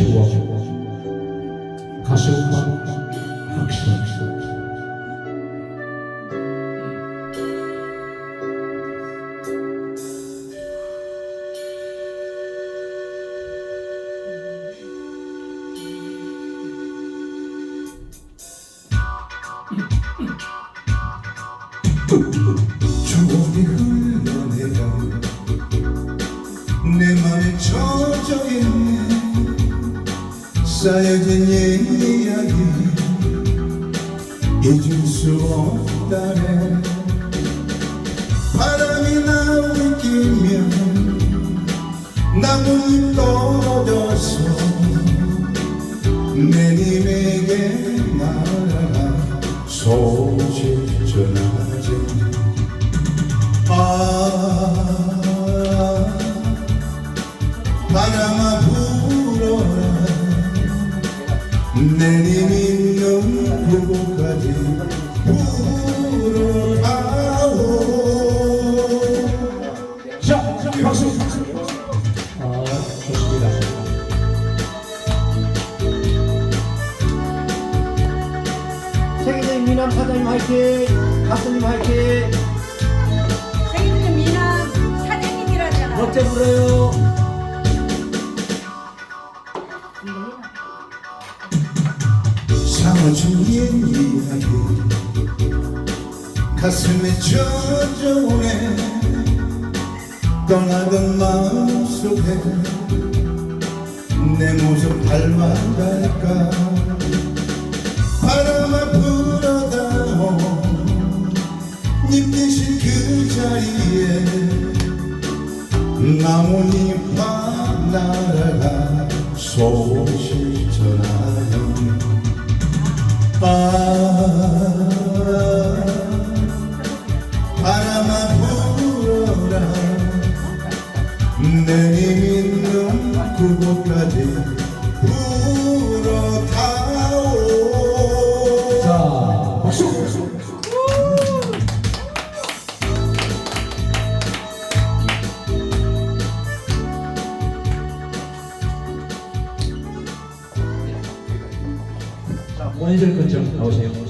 주워 가슴만 확신 추 쌓여진 이야기. 잊을 수 없다네. 바람이 나를 끼면 나뭇잎 떨어져서 내 님에게 날아가 소식 전하지. 아 세계적인 미남 사장님 화이팅! 가수님 화이팅! 세계적인 미남 사장님이라잖아. 멋져 불어요! 사무친 이야기 가슴에 젖어오네 떠나던 마음 속에 내 모습 닮아갈까? 바람아 불어다오 잎 대신 그 자리에 나뭇잎만 날아가 소식 전하여 아 원희절 근처 나오세요